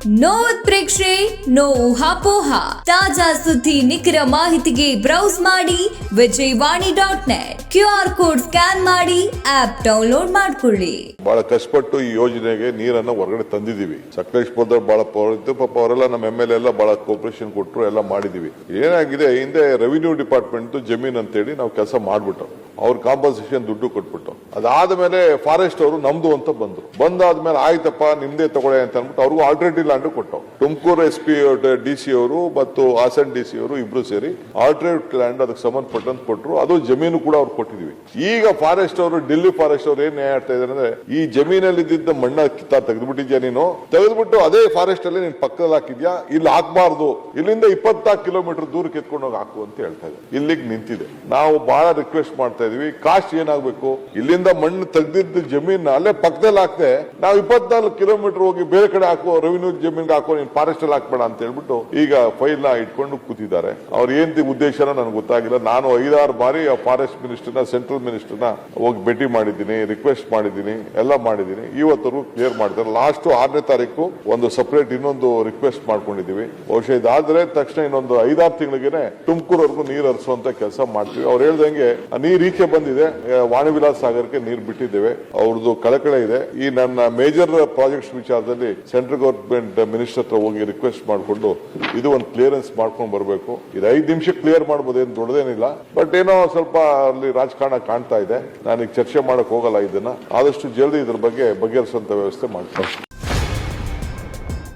No ಪ್ರೇಕ್ಷೆ no ಊಹಾಪೋಹ ತಾಜಾ ಸುದ್ದಿ ನಿಖರ ಮಾಹಿತಿಗೆ ಬ್ರೌಸ್ ಮಾಡಿ Vijayavani dot net. Q R code scan ಮಾಡಿ, ಆಪ್ ಡೌನ್ಲೋಡ್ ಮಾಡ್ಕೊಳ್ಳಿ. ಬಹಳ ಕಷ್ಟಪಟ್ಟು ಈ ಯೋಜನೆಗೆ ನೀರನ್ನ ಹೊರಗಡೆ ತಂದಿದೀವಿ ಸಕಲೇಶ್ಪುರದವ್ರು ಬಹಳ ಪಾಪ ಅವರೆಲ್ಲ ನಮ್ಮ ಎಂ ಎಲ್ ಎಲ್ಲ ಬಹಳ ಕೋಪರೇಷನ್ ಕೊಟ್ಟರು ಎಲ್ಲ ಮಾಡಿದೀವಿ ಏನಾಗಿದೆ, ಹಿಂದೆ ರೆವಿನ್ಯೂ ಡಿಪಾರ್ಟ್ಮೆಂಟ್ ಜಮೀನ್ ಅಂತೇಳಿ ನಾವು ಕೆಲಸ ಮಾಡ್ಬಿಟ್ಟು ಅವ್ರ ಕಾಂಪನ್ಸೇಷನ್ ದುಡ್ಡು ಕೊಟ್ಬಿಟ್ಟು. ಅದಾದ ಮೇಲೆ ಫಾರೆಸ್ಟ್ ಅವರು ನಮ್ದು ಅಂತ ಬಂದ್ರು. ಬಂದಾದ್ಮೇಲೆ ಆಯ್ತಪ್ಪ, ನಿಮ್ದೇ ತಗೊಳ್ಳಿ ಅಂತ ಅನ್ಬಿಟ್ಟು ಅವ್ರಿಗೂ alternative land ಕೊಟ್ಟವು Tumakuru S P D C ಅವರು ಮತ್ತು ಹಾಸನ್ ಡಿ ಸಿ ಅವರು ಇಬ್ರು ಸೇರಿ ಆಲ್ಟರ್ನೇಟಿವ್ ಲ್ಯಾಂಡ್ ಅದಕ್ಕೆ ಸಂಬಂಧಪಟ್ಟಂತ ಕೊಟ್ಟರು ಅದು ಜಮೀನು ಕೂಡ ಅವ್ರು ಕೊಟ್ಟಿದೀವಿ. ಈಗ ಫಾರೆಸ್ಟ್ ಅವರು ಡೆಲ್ಲಿ ಫಾರೆಸ್ಟ್ ಅವರು ಏನ್ ಆಡ್ತಾ ಇದಾರೆ ಅಂದ್ರೆ, ಈ ಜಮೀನಲ್ಲಿ ಇದ್ದಿದ್ದ ಮಣ್ಣ ಕಿತ್ತ ತೆಗೆದ್ಬಿಟ್ಟಿದ್ಯಾ ನೀನು? ತೆಗೆದ್ಬಿಟ್ಟು ಅದೇ ಫಾರೆಸ್ಟ್ ಅಲ್ಲಿ ನೀನ್ ಪಕ್ಕದಲ್ಲಿ ಹಾಕಿದ್ಯಾ? ಇಲ್ಲಿ ಹಾಕ್ಬಾರ್ದು. ಇಲ್ಲಿಂದ ಇಪ್ಪತ್ತಾರು ಕಿಲೋಮೀಟರ್ ದೂರ ಕೆತ್ಕೊಂಡು ಹೋಗಿ ಹಾಕು ಅಂತ ಹೇಳ್ತಾ ಇದ್ದಾರೆ ಇಲ್ಲಿಗೆ ನಿಂತಿದೆ. ನಾವು ಬಹಳ ರಿಕ್ವೆಸ್ಟ್ ಮಾಡ್ತಾ ಇದೀವಿ ಕಾಸ್ಟ್ ಏನಾಗಬೇಕು? ಇಲ್ಲಿಂದ ಮಣ್ಣು ತೆಗೆದಿದ್ದ ಜಮೀನ್ ಅಲ್ಲೇ ಪಕ್ಕದಲ್ಲಿ ಹಾಕ್ದೆ, ನಾವು ಇಪ್ಪತ್ನಾಲ್ಕು ಕಿಲೋಮೀಟರ್ ಹೋಗಿ ಬೇರೆ ಕಡೆ ಹಾಕೋ ರೆವಿನ್ಯೂ ಜಮೀನ್ ಹಾಕೋ, ನೀನ್ ಫಾರೆಸ್ಟ್ ಅಲ್ಲಿ ಹಾಕ್ಬೇಡ ಅಂತ ಹೇಳ್ಬಿಟ್ಟು ಈಗ ಫೈಲ್ನ ಇಟ್ಕೊಂಡು ಕೂತಿದ್ದಾರೆ. ಅವ್ರ ಏನ್ ಉದ್ದೇಶನ ನನಗೆ ಗೊತ್ತಾಗಿಲ್ಲ. ನಾನು ಐದಾರು ಬಾರಿ ಫಾರೆಸ್ಟ್ ಮಿನಿಸ್ಟರ್ನ ಸೆಂಟ್ರಲ್ ಮಿನಿಸ್ಟರ್ನ ಹೋಗಿ ಭೇಟಿ ಮಾಡಿದ್ದೀನಿ ರಿಕ್ವೆಸ್ಟ್ ಮಾಡಿದ್ದೀನಿ, ಎಲ್ಲ ಮಾಡಿದ್ದೀನಿ. ಇವತ್ತರೂ ಕ್ಲಿಯರ್ ಮಾಡಿದ್ದಾರೆ ಲಾಸ್ಟ್ ಆರನೇ ತಾರೀಕು ಒಂದು ಸಪರೇಟ್ ಇನ್ನೊಂದು ರಿಕ್ವೆಸ್ಟ್ ಮಾಡ್ಕೊಂಡಿದೀವಿ ಬಹುಶಃ ಇದಾದ್ರೆ ತಕ್ಷಣ ಇನ್ನೊಂದು ಐದಾರು ತಿಂಗಳಿಗೆ ತುಮಕೂರವರೆಗೂ ನೀರು ಹರಿಸುವಂತ ಕೆಲಸ ಮಾಡ್ತೀವಿ. ಅವ್ರು ಹೇಳ್ದಂಗೆ ನೀರ್ ಈಚೆ ಬಂದಿದೆ. ವಾಣಿವಿಲಾಸ ವಾಣಿವಿಲಾಸ್ ಸಾಗರಕ್ಕೆ ನೀರು ಬಿಟ್ಟಿದ್ದೇವೆ. ಅವ್ರದ್ದು ಕಳಕಳೆ ಇದೆ. ಈ ನನ್ನ ಮೇಜರ್ ಪ್ರಾಜೆಕ್ಟ್ಸ್ ವಿಚಾರದಲ್ಲಿ ಸೆಂಟ್ರಲ್ ಗೌರ್ಮೆಂಟ್ ಮಿನಿಸ್ಟರ್ ಹತ್ರ ಹೋಗಿ ರಿಕ್ವೆಸ್ಟ್ ಮಾಡಿಕೊಂಡು ಇದು ಒಂದು ಕ್ಲಿಯರೆನ್ಸ್ ಮಾಡ್ಕೊಂಡು ಬರಬೇಕು. ಇದು ಐದು ನಿಮಿಷ ಕ್ಲಿಯರ್ ಮಾಡ್ಬೋದು ಏನು ದೊಡ್ಡದೇನಿಲ್ಲ. ಬಟ್ ಏನೋ ಸ್ವಲ್ಪ ಅಲ್ಲಿ ರಾಜಕಾರಣ ಕಾಣ್ತಾ ಇದೆ. ನಾನೀಗ ಚರ್ಚೆ ಮಾಡಕ್ ಹೋಗಲ್ಲ ಇದನ್ನ. ಆದಷ್ಟು ಜಲ್ದಿ ಇದ್ರ ಬಗ್ಗೆ ಬಗೆಹರಿಸುವಂತ ವ್ಯವಸ್ಥೆ ಮಾಡ್ತೀನಿ.